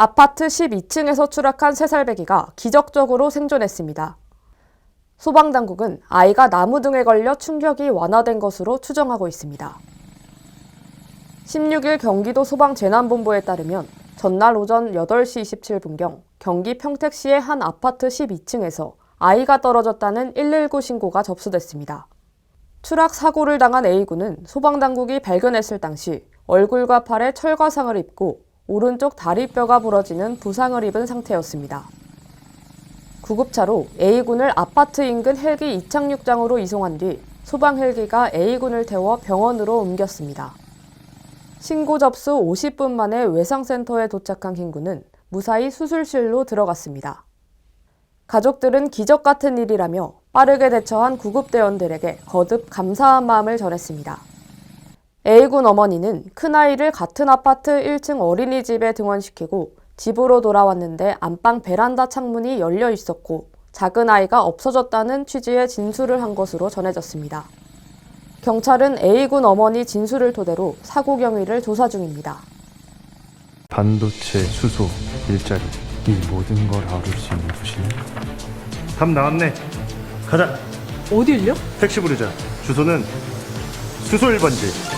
아파트 12층에서 추락한 3살배기가 기적적으로 생존했습니다. 소방당국은 아이가 나무 등에 걸려 충격이 완화된 것으로 추정하고 있습니다. 16일 경기도 소방재난본부에 따르면 전날 오전 8시 27분경 경기 평택시의 한 아파트 12층에서 아이가 떨어졌다는 119 신고가 접수됐습니다. 추락 사고를 당한 A군은 소방당국이 발견했을 당시 얼굴과 팔에 철과상을 입고 오른쪽 다리뼈가 부러지는 부상을 입은 상태였습니다. 구급차로 A군을 아파트 인근 헬기 이착륙장으로 이송한 뒤 소방 헬기가 A군을 태워 병원으로 옮겼습니다. 신고 접수 50분 만에 외상센터에 도착한 김군은 무사히 수술실로 들어갔습니다. 가족들은 기적 같은 일이라며 빠르게 대처한 구급대원들에게 거듭 감사한 마음을 전했습니다. A군 어머니는 큰아이를 같은 아파트 1층 어린이집에 등원시키고 집으로 돌아왔는데 안방 베란다 창문이 열려 있었고 작은 아이가 없어졌다는 취지의 진술을 한 것으로 전해졌습니다. 경찰은 A군 어머니 진술을 토대로 사고 경위를 조사 중입니다. 반도체, 수소, 일자리 이 모든 걸 아울 수 있는 곳이네 답 나왔네. 가자. 어딜요? 택시 부르자. 주소는 수소 1번지.